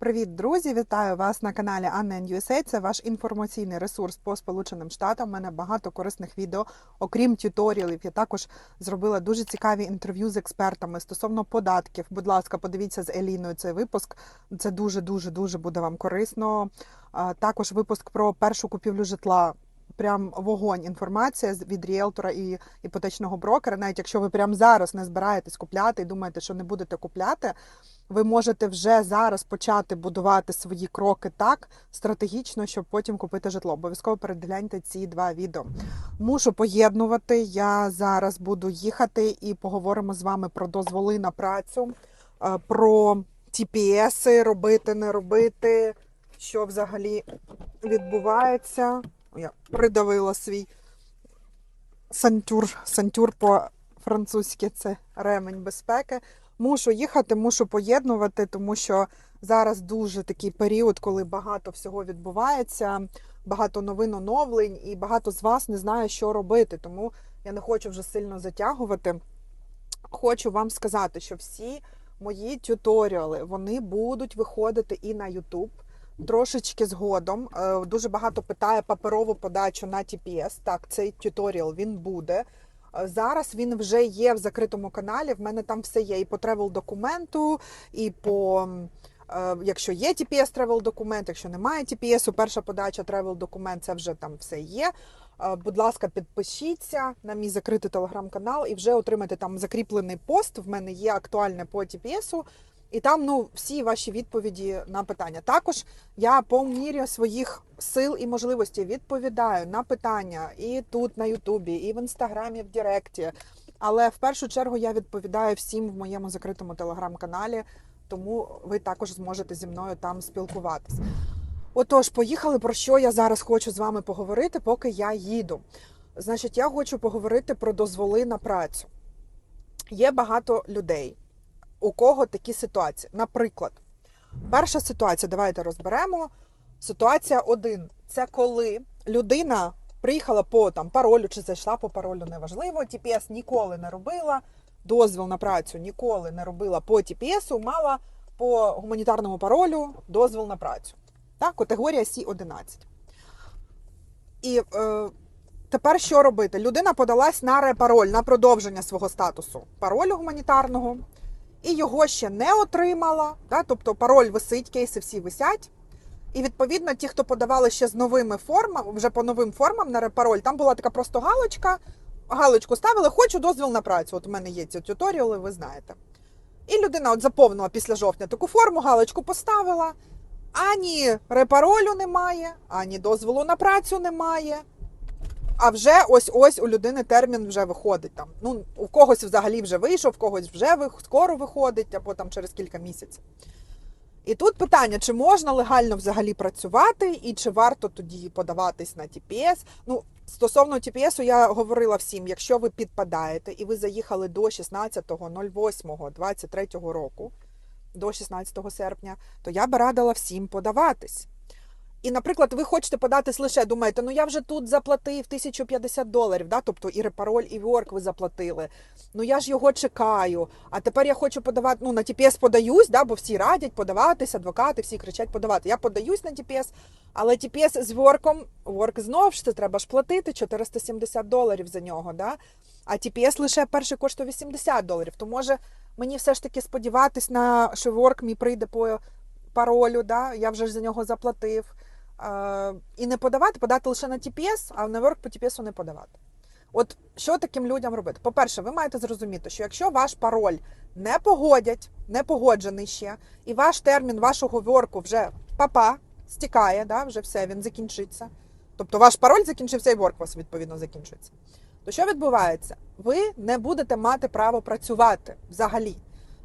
Привіт, друзі! Вітаю вас на каналі USA. Це ваш інформаційний ресурс по Сполученим Штатам. У мене багато корисних відео. Окрім тюторіалів, я також зробила дуже цікаві інтерв'ю з експертами стосовно податків. Будь ласка, подивіться з Еліною цей випуск. Це дуже дуже дуже буде вам корисно. Також випуск про першу купівлю житла. Прям вогонь інформація від ріелтора і іпотечного брокера. Навіть якщо ви прямо зараз не збираєтесь купляти і думаєте, що не будете купляти, ви можете вже зараз почати будувати свої кроки так стратегічно, щоб потім купити житло. Обов'язково перегляньте ці два відео. Мушу поєднувати. Я зараз буду їхати і поговоримо з вами про дозволи на працю, е, про TPS, робити, не робити, що взагалі відбувається. Я придавила свій сантюр, сантюр по-французьки це ремень безпеки. Мушу їхати, мушу поєднувати, тому що зараз дуже такий період, коли багато всього відбувається, багато новин оновлень, і багато з вас не знає, що робити. Тому я не хочу вже сильно затягувати. Хочу вам сказати, що всі мої тюторіали вони будуть виходити і на YouTube. Трошечки згодом. Е, Дуже багато питає паперову подачу на TPS. Так, цей тюторіал він буде. Е, Зараз він вже є в закритому каналі. В мене там все є і по тревел документу, і по е, якщо є TPS тревел документ, якщо немає TPS, перша подача тревел документ, це вже там все є. Будь ласка, підпишіться на мій закритий телеграм-канал і вже отримайте там закріплений пост. В мене є актуальне по TPS. І там ну всі ваші відповіді на питання. Також я по мірі своїх сил і можливостей відповідаю на питання і тут на Ютубі, і в інстаграмі, в Директі. Але в першу чергу я відповідаю всім в моєму закритому телеграм-каналі, тому ви також зможете зі мною там спілкуватись. Отож, поїхали про що я зараз хочу з вами поговорити, поки я їду. Значить, я хочу поговорити про дозволи на працю. Є багато людей, у кого такі ситуації. Наприклад, перша ситуація, давайте розберемо. Ситуація один це коли людина приїхала по там паролю чи зайшла по паролю, неважливо. TPS ніколи не робила, дозвіл на працю ніколи не робила по TPS, мала по гуманітарному паролю дозвіл на працю. Так, категорія C11. І е, тепер що робити? Людина подалась на репароль, на продовження свого статусу паролю гуманітарного, і його ще не отримала. Да? Тобто пароль висить, кейси всі висять. І відповідно, ті, хто подавали ще з новими формами, вже по новим формам на репароль, там була така просто галочка. Галочку ставили, хочу дозвіл на працю. От у мене є ці тюторіали, ви знаєте. І людина от заповнила після жовтня таку форму, галочку поставила. Ані репаролю немає, ані дозволу на працю немає. А вже ось ось у людини термін вже виходить там. Ну, у когось взагалі вже вийшов, в когось вже ви- скоро виходить, або там через кілька місяців. І тут питання, чи можна легально взагалі працювати, і чи варто тоді подаватись на TPS. Ну, стосовно TPS, я говорила всім, якщо ви підпадаєте і ви заїхали до 16.08.23 року, до 16 серпня, то я би радила всім подаватись. І, наприклад, ви хочете податись лише, думаєте, ну я вже тут заплатив 1050 доларів, да? тобто і репароль, і ворк ви заплатили. Ну я ж його чекаю. А тепер я хочу подавати, ну на TPS подаюсь, да? бо всі радять подаватись, адвокати, всі кричать подавати. Я подаюсь на TPS, але TPS з ворком, ворк знов ж це треба ж платити 470 доларів за нього. Да? А TPS лише перший коштує 80 доларів. То може мені все ж таки сподіватись на що ворк мій прийде по паролю, да? я вже ж за нього заплатив. І не подавати, подати лише на TPS, а на Work по TPS не подавати. От що таким людям робити? По-перше, ви маєте зрозуміти, що якщо ваш пароль не погодять, не погоджений ще, і ваш термін вашого ворку вже папа стікає, да, вже все, він закінчиться. Тобто ваш пароль закінчився і ворк у вас відповідно закінчується. То що відбувається? Ви не будете мати право працювати взагалі.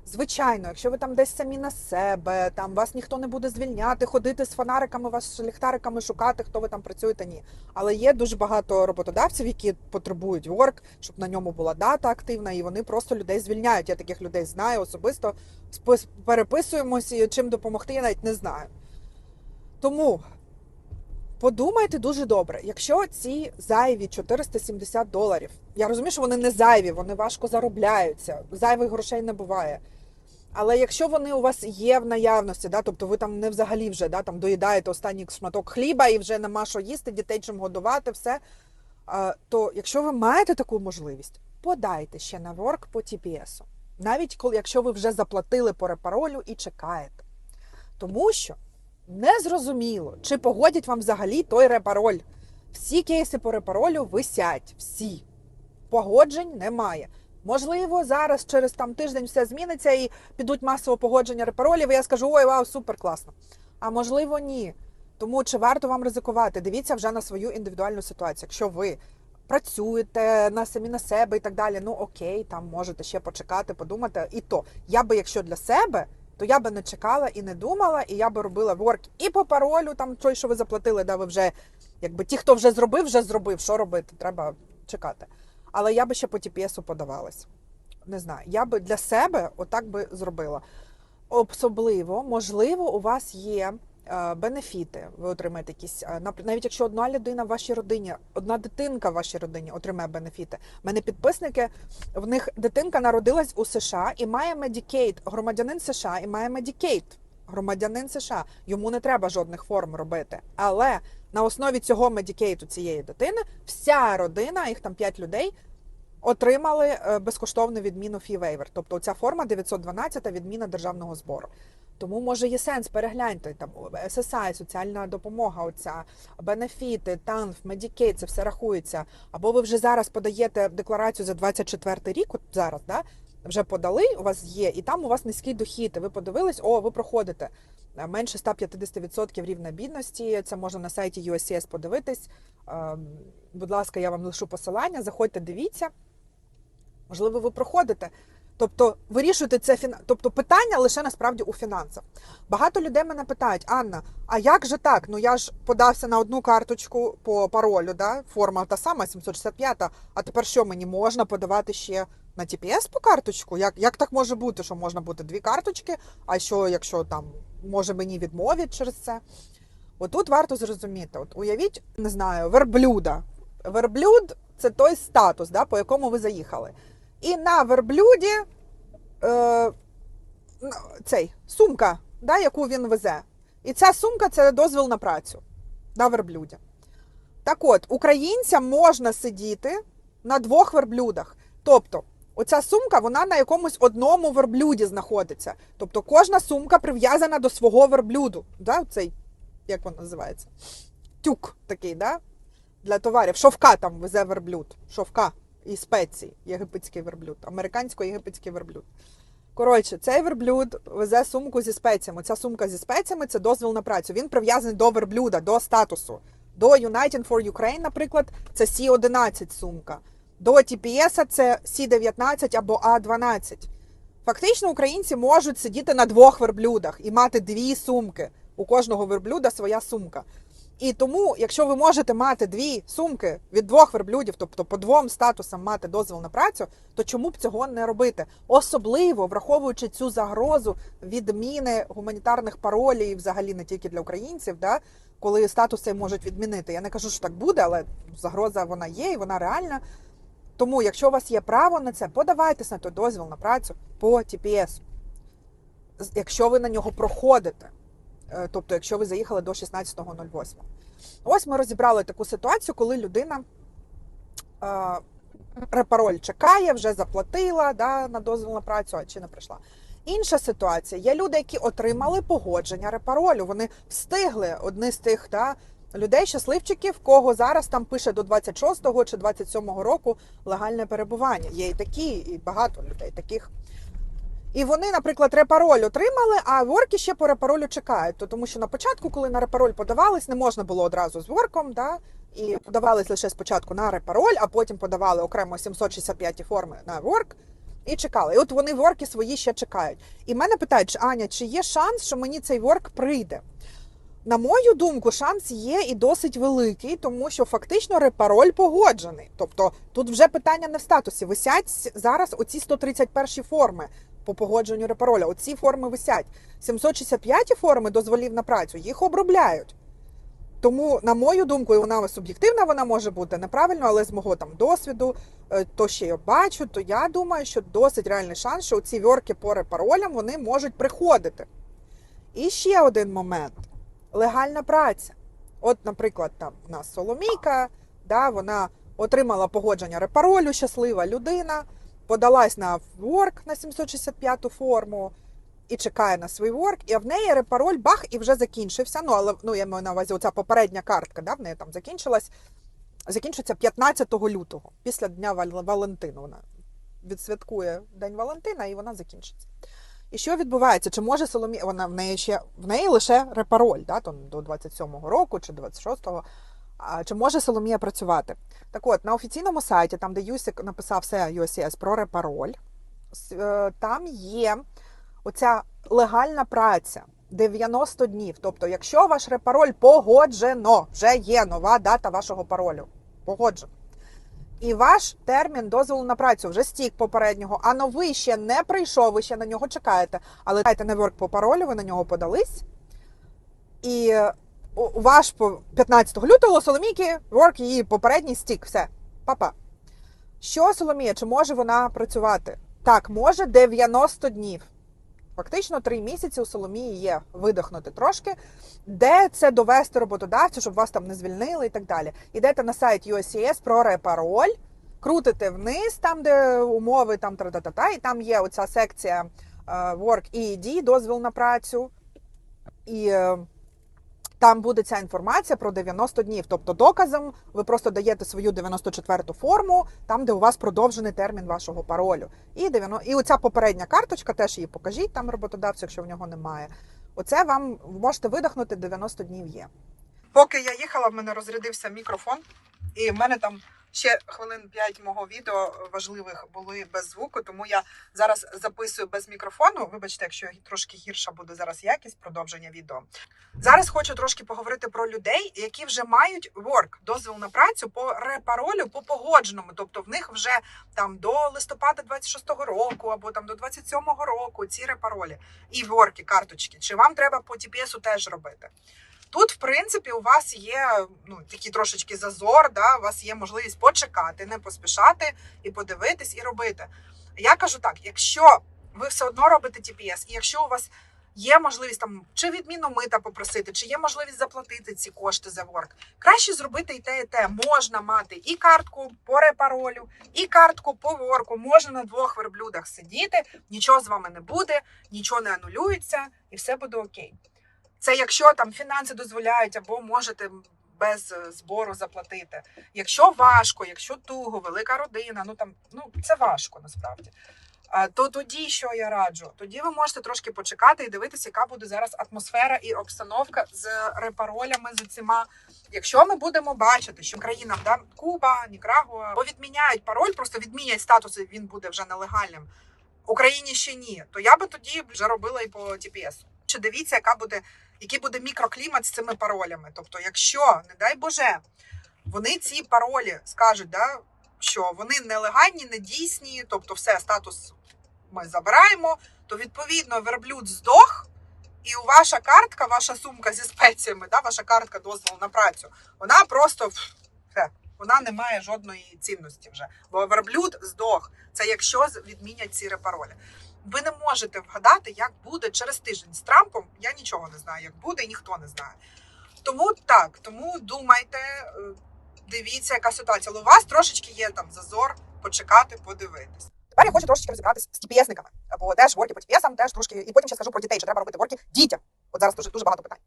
Звичайно, якщо ви там десь самі на себе, там вас ніхто не буде звільняти, ходити з фонариками, вас з ліхтариками шукати, хто ви там працюєте, ні. Але є дуже багато роботодавців, які потребують ворк, щоб на ньому була дата активна, і вони просто людей звільняють. Я таких людей знаю особисто. Переписуємось, і чим допомогти, я навіть не знаю. Тому подумайте дуже добре, якщо ці зайві 470 доларів, я розумію, що вони не зайві, вони важко заробляються, зайвих грошей не буває. Але якщо вони у вас є в наявності, да, тобто ви там не взагалі вже да, там доїдаєте останній шматок хліба і вже нема що їсти, дітей чим годувати, все. То якщо ви маєте таку можливість, подайте ще на ворк по TPS. Навіть коли, якщо ви вже заплатили по репаролю і чекаєте. Тому що не зрозуміло, чи погодять вам взагалі той репароль. Всі кейси по репаролю висять, всі. Погоджень немає. Можливо, зараз через там тиждень все зміниться і підуть масово погодження репаролів, і я скажу, ой, вау, супер класно. А можливо, ні. Тому чи варто вам ризикувати? Дивіться вже на свою індивідуальну ситуацію. Якщо ви працюєте на самі на себе і так далі, ну окей, там можете ще почекати, подумати. І то я би, якщо для себе, то я би не чекала і не думала, і я би робила ворк і по паролю, там той, що ви заплатили, да ви вже, якби ті, хто вже зробив, вже зробив. Що робити? Треба чекати. Але я би ще по TPS подавалась. Не знаю, я би для себе отак би зробила. Особливо, можливо, у вас є е, бенефіти. Ви отримаєте якісь, е, навіть якщо одна людина в вашій родині, одна дитинка в вашій родині отримає бенефіти. У мене підписники, в них дитинка народилась у США і має Medicaid, громадянин США і має Medicaid, громадянин США. Йому не треба жодних форм робити. Але на основі цього Medicaid цієї дитини вся родина, їх там 5 людей, отримали е, безкоштовну відміну фі вейвер. Тобто ця форма 912 відміна державного збору. Тому може є сенс перегляньте там SSI, соціальна допомога, оця бенефіти, ТАНФ, Медікейт, це все рахується. Або ви вже зараз подаєте декларацію за 24 рік, от зараз, да? вже подали, у вас є, і там у вас низький дохід. І ви подивились, о, ви проходите менше 150% рівня бідності. Це можна на сайті USCS подивитись. Ем, Будь ласка, я вам лишу посилання. Заходьте, дивіться. Можливо, ви проходите. Тобто вирішуєте це фіна... Тобто питання лише насправді у фінансах. Багато людей мене питають: Анна, а як же так? Ну я ж подався на одну карточку по паролю, да? форма та сама 765, а тепер що мені можна подавати ще на TPS по карточку? Як, як так може бути, що можна бути дві карточки? А що, якщо там може мені відмовять через це? Отут варто зрозуміти. От уявіть, не знаю, верблюда. Верблюд це той статус, да, по якому ви заїхали. І на верблюді е, цей, сумка, да, яку він везе. І ця сумка це дозвіл на працю на верблюді. Так от, українцям можна сидіти на двох верблюдах. Тобто, оця сумка вона на якомусь одному верблюді знаходиться. Тобто, кожна сумка прив'язана до свого верблюду. Да, цей, як він називається? Тюк такий, да? для товарів. Шовка там везе верблюд. Шовка і спеції. Єгипетський верблюд, американсько-єгипетський верблюд. Коротше, цей верблюд везе сумку зі спеціями. Ця сумка зі спеціями це дозвіл на працю. Він прив'язаний до верблюда, до статусу. До United for Ukraine, наприклад, це C11 сумка. До TPS це C19 або A12. Фактично, українці можуть сидіти на двох верблюдах і мати дві сумки. У кожного верблюда своя сумка. І тому, якщо ви можете мати дві сумки від двох верблюдів, тобто по двом статусам мати дозвіл на працю, то чому б цього не робити? Особливо враховуючи цю загрозу відміни гуманітарних паролів, взагалі не тільки для українців, да, коли статуси можуть відмінити. Я не кажу, що так буде, але загроза вона є і вона реальна. Тому, якщо у вас є право на це, подавайтесь на той дозвіл на працю по TPS. Якщо ви на нього проходите. Е, Тобто, якщо ви заїхали до 16.08. Ось ми розібрали таку ситуацію, коли людина е, репароль чекає, вже заплатила да, на дозвіл на працю, а чи не прийшла. Інша ситуація. Є люди, які отримали погодження репаролю. Вони встигли одні з тих да, людей, щасливчиків, кого зараз там пише до 26-го чи 27-го року легальне перебування. Є і такі, і багато людей таких. І вони, наприклад, репароль отримали, а ворки ще по репаролю чекають. То тому що на початку, коли на репароль подавались, не можна було одразу з ворком, да? і подавались лише спочатку на репароль, а потім подавали окремо 765 форми на ворк і чекали. І от вони ворки свої ще чекають. І мене питають, Аня, чи є шанс, що мені цей ворк прийде? На мою думку, шанс є і досить великий, тому що фактично репароль погоджений. Тобто тут вже питання не в статусі. Висять зараз оці 131 форми по погодженню репароля. Оці форми висять. 765 форми дозволів на працю їх обробляють. Тому, на мою думку, і вона суб'єктивна, вона може бути неправильно, але з мого там досвіду, е, то що я бачу, то я думаю, що досить реальний шанс, що ці вьорки по репаролям вони можуть приходити. І ще один момент: легальна праця. От, наприклад, там у нас Соломійка, да, вона отримала погодження репаролю, щаслива людина, подалась на ворк на 765 форму і чекає на свій ворк, і в неї репароль бах і вже закінчився. Ну, але ну, я маю на увазі, оця попередня картка, да, в неї там закінчилась, закінчиться 15 лютого, після Дня Вал- Валентину. Вона відсвяткує День Валентина і вона закінчиться. І що відбувається? Чи може Соломія, вона в неї ще в неї лише репароль, да, то до 27-го року чи 26-го. Чи може Соломія працювати? Так от, на офіційному сайті, там, де Юсик написав все USCS про репароль, е, там є оця легальна праця 90 днів. Тобто, якщо ваш репароль погоджено, вже є нова дата вашого паролю. Погоджено. І ваш термін дозволу на працю вже стік попереднього, а новий ще не прийшов, ви ще на нього чекаєте. Але чекаєте на ворк по паролю, ви на нього подались. І ваш по 15 лютого Соломійки ворк її попередній стік. Все, папа. Що Соломія? Чи може вона працювати? Так, може 90 днів. Фактично три місяці у Соломії є видихнути трошки, де це довести роботодавцю, щоб вас там не звільнили і так далі. Ідете на сайт USCS про репароль, крутите вниз, там, де умови, там тра-та-та-та, і там є оця секція е, Work EED, дозвіл на працю. І е, там буде ця інформація про 90 днів. Тобто доказом ви просто даєте свою 94-ту форму, там, де у вас продовжений термін вашого паролю. І 90... і оця попередня карточка, теж її покажіть там роботодавцю, якщо в нього немає. Оце вам можете видихнути 90 днів є. Поки я їхала, в мене розрядився мікрофон, і в мене там ще хвилин 5 мого відео важливих були без звуку, тому я зараз записую без мікрофону. Вибачте, якщо трошки гірша буде зараз якість продовження відео. Зараз хочу трошки поговорити про людей, які вже мають work, дозвіл на працю по репаролю, по погодженому. Тобто в них вже там до листопада 26-го року або там до 27-го року ці репаролі і ворки, карточки. Чи вам треба по TPS теж робити? Тут, в принципі, у вас є ну такий трошечки зазор, да, у вас є можливість почекати, не поспішати і подивитись, і робити. Я кажу так: якщо ви все одно робите TPS, і якщо у вас є можливість там чи відміну мита попросити, чи є можливість заплатити ці кошти за ворк, краще зробити і те, і те. Можна мати і картку по репаролю, і картку по ворку. Можна на двох верблюдах сидіти, нічого з вами не буде, нічого не анулюється, і все буде окей. Це якщо там фінанси дозволяють, або можете без е, збору заплатити. Якщо важко, якщо туго, велика родина, ну там ну це важко насправді. То тоді що я раджу? Тоді ви можете трошки почекати і дивитися, яка буде зараз атмосфера і обстановка з репаролями з усіма. Якщо ми будемо бачити, що країнам да, Куба, Нікарагуа повідміняють пароль, просто відмінять статус, і він буде вже нелегальним. Україні ще ні, то я би тоді вже робила і по TPS. Чи дивіться, яка буде, який буде мікроклімат з цими паролями? Тобто, якщо, не дай Боже, вони ці паролі скажуть, да, що вони нелегальні, недійсні, тобто все, статус ми забираємо, то відповідно верблюд здох, і ваша картка, ваша сумка зі спеціями, да, ваша картка дозволу на працю, вона просто вона не має жодної цінності вже. Бо верблюд здох. Це якщо відмінять ці репаролі. Ви не можете вгадати, як буде через тиждень з Трампом. Я нічого не знаю, як буде, і ніхто не знає. Тому так, тому думайте, е, дивіться, яка ситуація. Але у вас трошечки є там зазор почекати, подивитись. Тепер я хочу трошечки розібратися з TPS-никами. Бо теж ворки по TPS, теж трошки, і потім ще скажу про дітей, що треба робити ворки дітям. От зараз дуже дуже багато питань.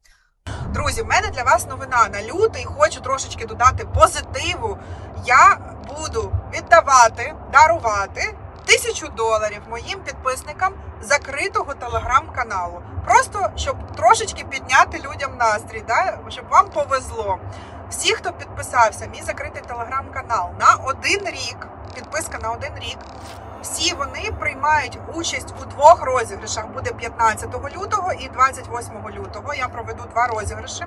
Друзі, в мене для вас новина на лютий. Хочу трошечки додати позитиву. Я буду віддавати, дарувати тисячу доларів моїм підписникам закритого телеграм-каналу. Просто щоб трошечки підняти людям настрій, да? щоб вам повезло. Всі, хто підписався, мій закритий телеграм-канал на один рік, підписка на один рік. Всі вони приймають участь у двох розіграшах. Буде 15 лютого і 28 лютого. Я проведу два розіграші.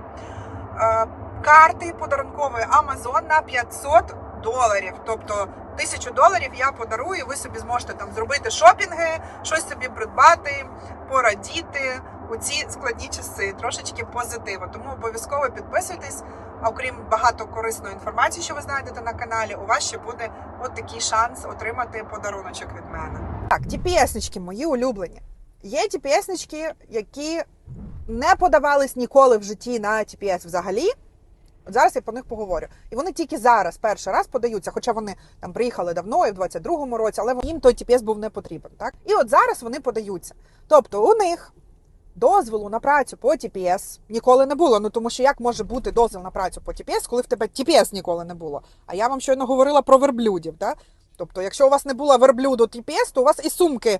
Е, Карти подарункової Amazon на 500 доларів. Тобто 1000 доларів я подарую. Ви собі зможете там зробити шопінги, щось собі придбати, порадіти. у ці складні часи трошечки позитиву. Тому обов'язково підписуйтесь. А окрім багато корисної інформації, що ви знайдете на каналі, у вас ще буде от такий шанс отримати подаруночок від мене. Так, TPS-нички мої улюблені. Є TPS-нички, які не подавались ніколи в житті на TPS взагалі. От зараз я про них поговорю. І вони тільки зараз, перший раз подаються, хоча вони там приїхали давно, і в 22-му році, але їм той TPS був не потрібен. Так? І от зараз вони подаються. Тобто у них дозволу на працю по TPS ніколи не було. Ну тому що як може бути дозвіл на працю по TPS, коли в тебе TPS ніколи не було? А я вам щойно говорила про верблюдів. Так? Тобто, якщо у вас не було верблюду TPS, то у вас і сумки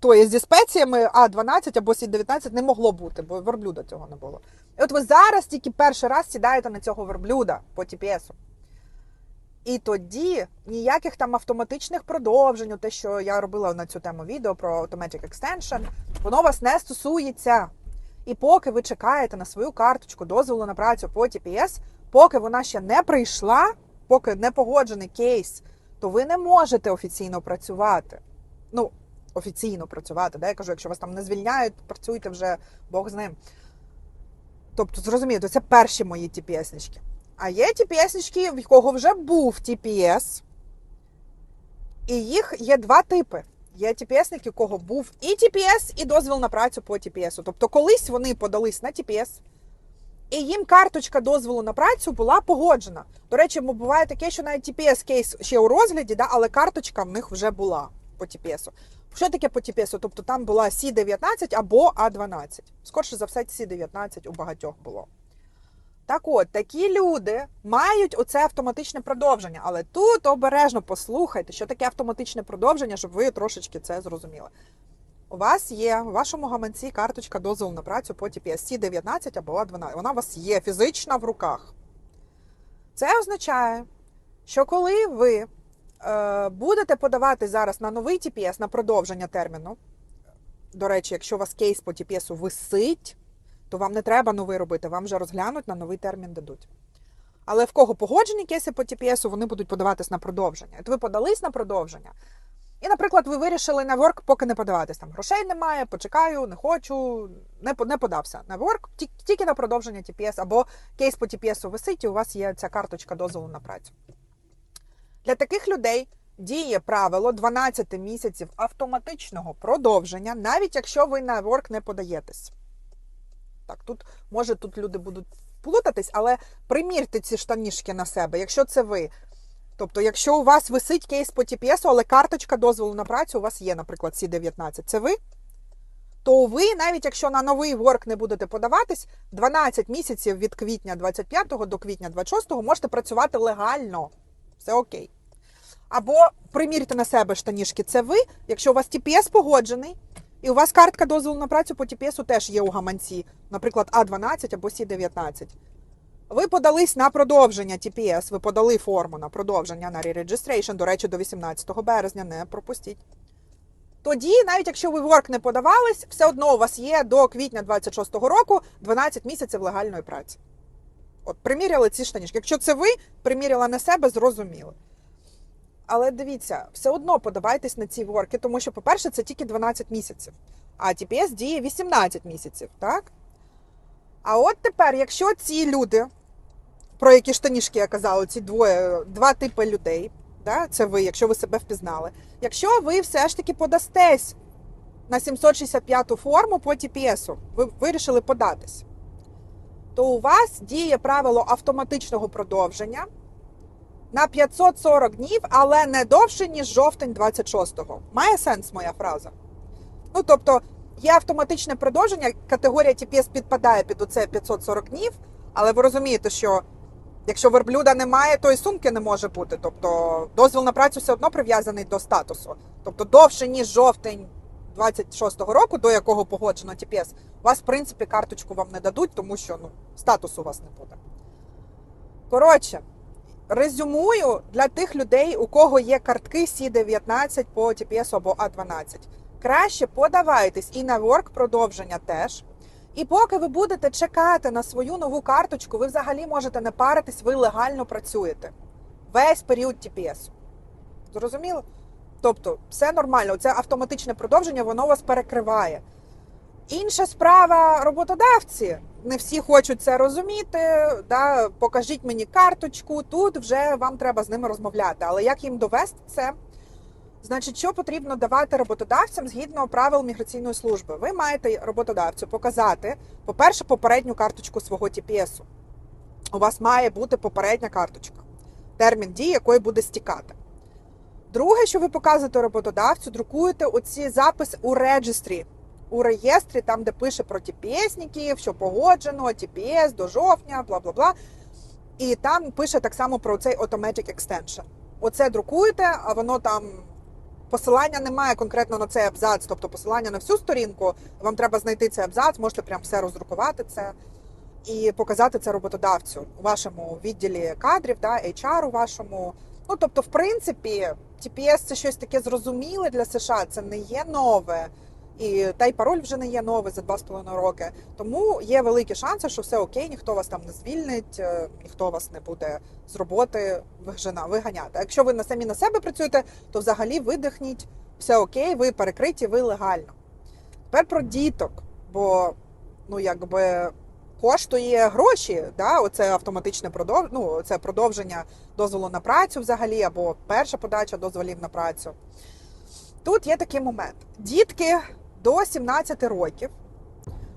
тої зі спеціями А12 або Сі-19 не могло бути, бо верблюда цього не було. І от ви зараз тільки перший раз сідаєте на цього верблюда по TPS. І тоді ніяких там автоматичних продовжень, те, що я робила на цю тему відео про Automatic Extension, воно вас не стосується. І поки ви чекаєте на свою карточку дозволу на працю по TPS, поки вона ще не прийшла, поки не погоджений кейс, то ви не можете офіційно працювати. Ну, офіційно працювати. Да? Я кажу, якщо вас там не звільняють, працюйте вже Бог з ним. Тобто, зрозумієте, це перші мої TPS-нички. А є TPS-нички, в кого вже був TPS, і їх є два типи. Є TPS-ники, у кого був і TPS, і дозвіл на працю по TPS. Тобто, колись вони подались на TPS, і їм карточка дозволу на працю була погоджена. До речі, буває таке, що навіть TPS кейс ще у розгляді, да, але карточка в них вже була по TPS. Що таке по TPS? Тобто там була C19 або А12. Скорше за все, C19 у багатьох було. Так от, такі люди мають оце автоматичне продовження. Але тут обережно послухайте, що таке автоматичне продовження, щоб ви трошечки це зрозуміли. У вас є у вашому гаманці карточка дозволу на працю по TPS C19 або А12. Вона у вас є фізична в руках. Це означає, що коли ви будете подавати зараз на новий TPS, на продовження терміну, до речі, якщо у вас кейс по TPS висить, то вам не треба новий робити, вам вже розглянуть на новий термін дадуть. Але в кого погоджені кейси по TPS, вони будуть подаватись на продовження. От ви подались на продовження. І, наприклад, ви вирішили на ворк, поки не подаватись. Там грошей немає, почекаю, не хочу, не, не подався на ворк, тільки на продовження TPS, або кейс по TPS висить, і у вас є ця карточка дозволу на працю. Для таких людей діє правило 12 місяців автоматичного продовження, навіть якщо ви на ворк не подаєтесь. Так, тут може тут люди будуть плутатись, але примірте ці штанішки на себе, якщо це ви. Тобто, якщо у вас висить кейс по TPS, але карточка дозволу на працю у вас є, наприклад, C19, це ви, то ви, навіть якщо на новий ворк не будете подаватись, 12 місяців від квітня 25 до квітня 26 можете працювати легально. Все окей. Або примірте на себе штанішки, це ви, якщо у вас TPS погоджений, і у вас картка дозволу на працю по TPS теж є у гаманці, наприклад, А12 або С19. Ви подались на продовження TPS, ви подали форму на продовження на re-registration, до речі, до 18 березня, не пропустіть. Тоді, навіть якщо ви ворк не подавались, все одно у вас є до квітня 26-го року 12 місяців легальної праці. От, приміряли ці штанішки. Якщо це ви приміряли на себе, зрозуміло. Але дивіться, все одно подавайтесь на ці ворки, тому що, по-перше, це тільки 12 місяців, а TPS діє 18 місяців, так? А от тепер, якщо ці люди, про які штанішки я казала, ці двоє, два типи людей, да, це ви, якщо ви себе впізнали, якщо ви все ж таки подастесь на 765 форму по TPS, ви вирішили податись, то у вас діє правило автоматичного продовження на 540 днів, але не довше, ніж жовтень 26-го. Має сенс моя фраза? Ну, тобто, є автоматичне продовження, категорія TPS підпадає під оце 540 днів, але ви розумієте, що якщо верблюда немає, то і сумки не може бути. Тобто дозвіл на працю все одно прив'язаний до статусу. Тобто довше, ніж жовтень 26-го року, до якого погоджено TPS, у вас, в принципі, карточку вам не дадуть, тому що ну, статусу у вас не буде. Коротше, резюмую для тих людей, у кого є картки C19 по TPS або А12. Краще подавайтесь і на ворк продовження теж. І поки ви будете чекати на свою нову карточку, ви взагалі можете не паритись, ви легально працюєте. Весь період TPS. Зрозуміло? Тобто, все нормально. Це автоматичне продовження, воно вас перекриває. Інша справа роботодавці. Не всі хочуть це розуміти. Да? Покажіть мені карточку. Тут вже вам треба з ними розмовляти. Але як їм довести це? Значить, що потрібно давати роботодавцям згідно правил міграційної служби? Ви маєте роботодавцю показати, по-перше, попередню карточку свого TPS. У вас має бути попередня карточка, термін дії якої буде стікати. Друге, що ви показуєте роботодавцю, друкуєте оці запис у реєстрі. У реєстрі, там, де пише про TPS-ників, що погоджено, TPS до жовтня, бла бла бла. І там пише так само про цей Automatic Extension. Оце друкуєте, а воно там посилання немає конкретно на цей абзац, тобто посилання на всю сторінку. Вам треба знайти цей абзац, можете прям все роздрукувати це і показати це роботодавцю у вашому відділі кадрів, да, HR у вашому. Ну тобто, в принципі, TPS це щось таке зрозуміле для США. Це не є нове. І та й пароль вже не є новий за два з половиною роки. Тому є великі шанси, що все окей, ніхто вас там не звільнить, е, ніхто вас не буде з роботи виганяти. А якщо ви на самі на себе працюєте, то взагалі видихніть, все окей, ви перекриті, ви легально. Тепер про діток, бо ну якби коштує гроші, да? оце автоматичне продов... ну, це продовження дозволу на працю взагалі, або перша подача дозволів на працю. Тут є такий момент. Дітки до 17 років,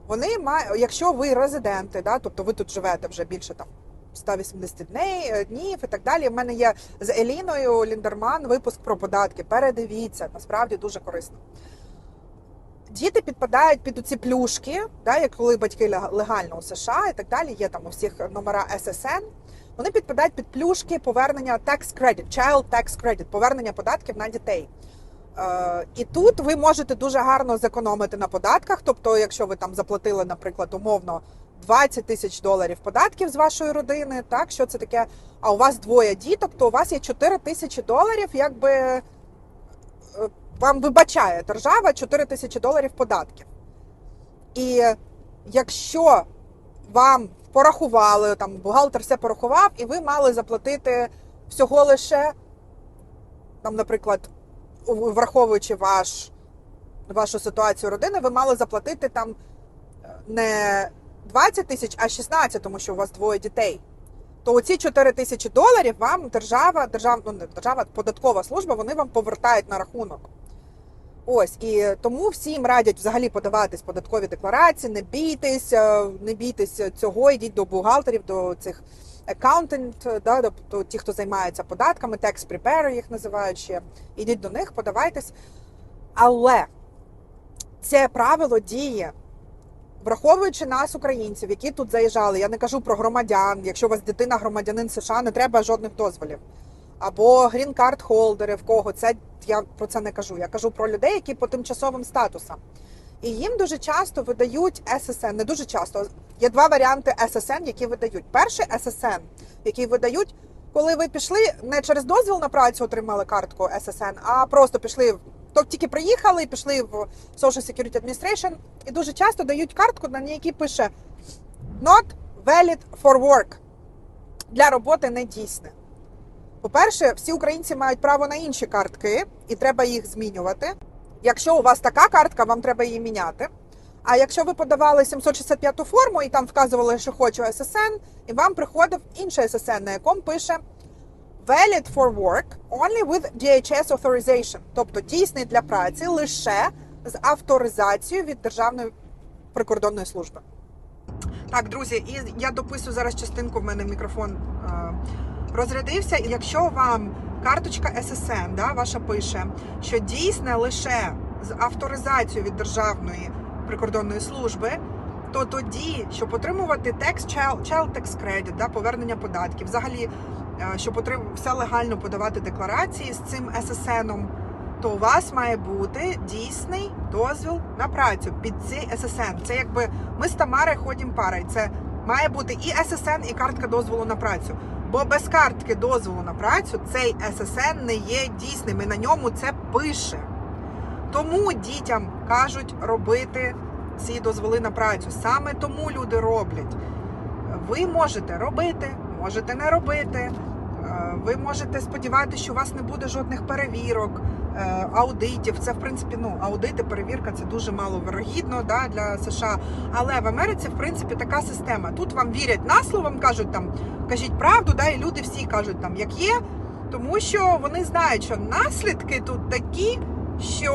вони мають, якщо ви резиденти, да, тобто ви тут живете вже більше там 180 дней, е, днів і так далі. В мене є з Еліною Ліндерман випуск про податки. Передивіться, насправді дуже корисно. Діти підпадають під ці плюшки, да, як коли батьки легально у США і так далі. Є там у всіх номера SSN. Вони підпадають під плюшки повернення tax credit, child tax credit, повернення податків на дітей. Е, І тут ви можете дуже гарно зекономити на податках. Тобто, якщо ви там заплатили, наприклад, умовно 20 тисяч доларів податків з вашої родини, так що це таке? А у вас двоє діток, то у вас є 4 тисячі доларів, якби е, вам вибачає держава 4 тисячі доларів податків. І якщо вам порахували, там бухгалтер все порахував, і ви мали заплатити всього лише, там, наприклад, враховуючи ваш, вашу ситуацію родини, ви мали заплатити там е, не 20 тисяч, а 16, тому що у вас двоє дітей. То оці 4 тисячі доларів вам держава, держав, ну не держава, податкова служба, вони вам повертають на рахунок. Ось і тому всім радять взагалі подаватись податкові декларації, не бійтесь, е, не бійтесь цього, йдіть до бухгалтерів, до цих accountant, да, тобто ті, хто займається податками, tax preparer їх називають ще. Ідіть до них, подавайтесь. Але це правило діє. Враховуючи нас, українців, які тут заїжджали, я не кажу про громадян. Якщо у вас дитина громадянин США, не треба жодних дозволів. Або грін-карт холдери, в кого це я про це не кажу. Я кажу про людей, які по тимчасовим статусам. І їм дуже часто видають SSN, не дуже часто. Є два варіанти SSN, які видають. Перший SSN, який видають, коли ви пішли не через дозвіл на працю отримали картку SSN, а просто пішли тобто тільки приїхали пішли в Social Security Administration, і дуже часто дають картку, на якій пише Not valid for work. Для роботи не дійсне. По-перше, всі українці мають право на інші картки, і треба їх змінювати. Якщо у вас така картка, вам треба її міняти. А якщо ви подавали 765 форму і там вказували, що хочу SSN, і вам приходив інший SSN, на якому пише valid for work only with DHS authorization, тобто дійсний для праці лише з авторизацією від Державної прикордонної служби. Так, друзі, і я дописую зараз частинку, в мене мікрофон е, розрядився. І якщо вам карточка SSN, да, ваша пише, що дійсне лише з авторизацією від Державної прикордонної служби, то тоді, щоб отримувати tax child, tax credit, да, повернення податків, взагалі, е, щоб все легально подавати декларації з цим SSN, то у вас має бути дійсний дозвіл на працю під цей SSN. Це якби ми з Тамарою ходимо парою. Це має бути і SSN, і картка дозволу на працю. Бо без картки дозволу на працю цей ССН не є дійсним, і на ньому це пише. Тому дітям кажуть робити ці дозволи на працю. Саме тому люди роблять. Ви можете робити, можете не робити. Е, Ви можете сподіватися, що у вас не буде жодних перевірок, аудитів. Це в принципі ну аудити, перевірка це дуже мало вирогідно да, для США. Але в Америці, в принципі, така система. Тут вам вірять на слово, вам кажуть там, кажіть правду, да, і люди всі кажуть там, як є, тому що вони знають, що наслідки тут такі, що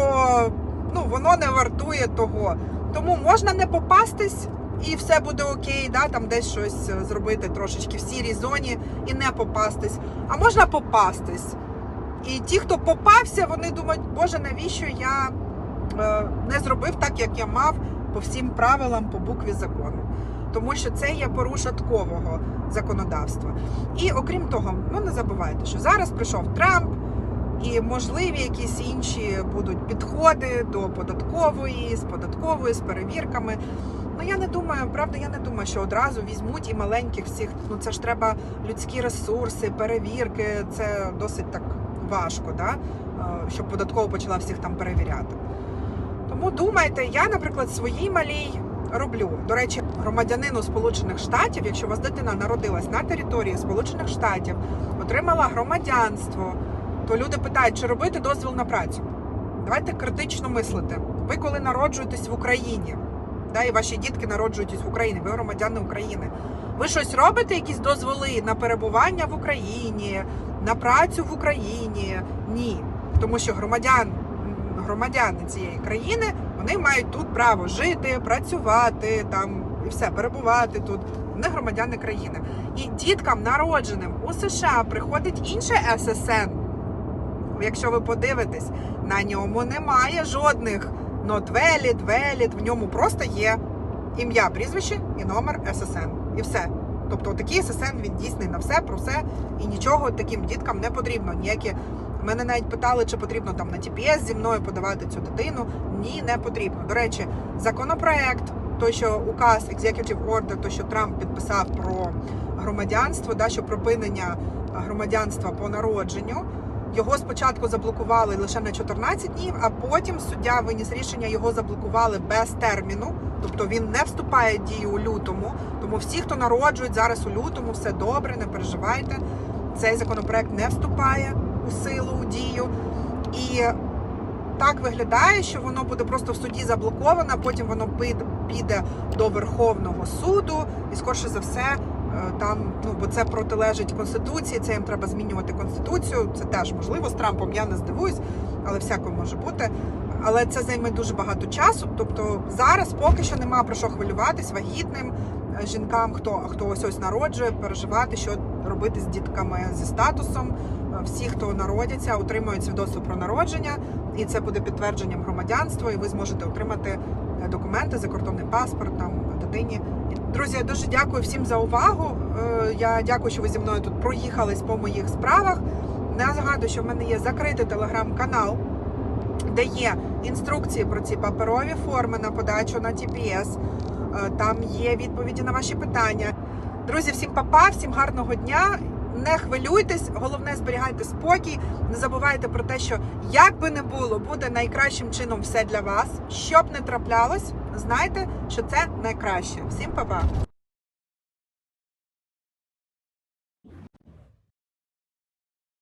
ну воно не вартує того. Тому можна не попастись. І все буде окей, да, там десь щось е, зробити трошечки в сірій зоні і не попастись. А можна попастись. І ті, хто попався, вони думають, боже, навіщо я е, не зробив так, як я мав по всім правилам, по букві закону. Тому що це є порушаткового законодавства. І окрім того, ну не забувайте, що зараз прийшов Трамп, і можливі якісь інші будуть підходи до податкової, з податкової, з перевірками. Ну я не думаю, правда, я не думаю, що одразу візьмуть і маленьких всіх. Ну це ж треба людські ресурси, перевірки. Це досить так важко, да? е, щоб податково почала всіх там перевіряти. Тому думайте, я, наприклад, своїй малій роблю. До речі, громадянину Сполучених Штатів, якщо у вас дитина народилась на території Сполучених Штатів, отримала громадянство, то люди питають, чи робити дозвіл на працю. Давайте критично мислити. Ви коли народжуєтесь в Україні, да, і ваші дітки народжуєтесь в Україні, ви громадяни України. Ви щось робите, якісь дозволи на перебування в Україні, на працю в Україні? Ні. Тому що громадян, громадяни цієї країни вони мають тут право жити, працювати там і все, перебувати тут. Вони громадяни країни. І діткам, народженим у США, приходить інше ССН. Якщо ви подивитесь, на ньому немає жодних valid, valid, в ньому просто є ім'я, прізвище і номер ССН. І все. Тобто такий ССН він дійсний на все, про все, і нічого таким діткам не потрібно. Ніякі мене навіть питали, чи потрібно там на ТПС зі мною подавати цю дитину. Ні, не потрібно. До речі, законопроект, той, що указ Executive Order, то що Трамп підписав про громадянство, да, що припинення громадянства по народженню. Його спочатку заблокували лише на 14 днів, а потім суддя виніс рішення, його заблокували без терміну, тобто він не вступає в дію у лютому. Тому всі, хто народжують зараз у лютому, все добре, не переживайте. Цей законопроект не вступає у силу у дію. І так виглядає, що воно буде просто в суді заблоковано, потім воно піде до Верховного суду, і скорше за все. Е, Там, ну бо це протилежить конституції, це їм треба змінювати конституцію. Це теж можливо з Трампом. Я не здивуюсь, але всяко може бути. Але це займе дуже багато часу. Тобто зараз поки що нема про що хвилюватись вагітним е, жінкам, хто хто ось ось народжує, переживати, що робити з дітками зі статусом. Е, Всі, хто народяться, отримують свідоцтво про народження, і це буде підтвердженням громадянства, і ви зможете отримати документи, закордонний паспорт там дитині. Друзі, я дуже дякую всім за увагу. Е, Я дякую, що ви зі мною тут проїхались по моїх справах. Нагадую, що в мене є закритий телеграм-канал, де є інструкції про ці паперові форми на подачу на TPS. Е, Там є відповіді на ваші питання. Друзі, всім папа, всім гарного дня. Не хвилюйтесь, головне зберігайте спокій. Не забувайте про те, що як би не було, буде найкращим чином все для вас. Щоб не траплялось, знайте, що це найкраще. Всім па-па!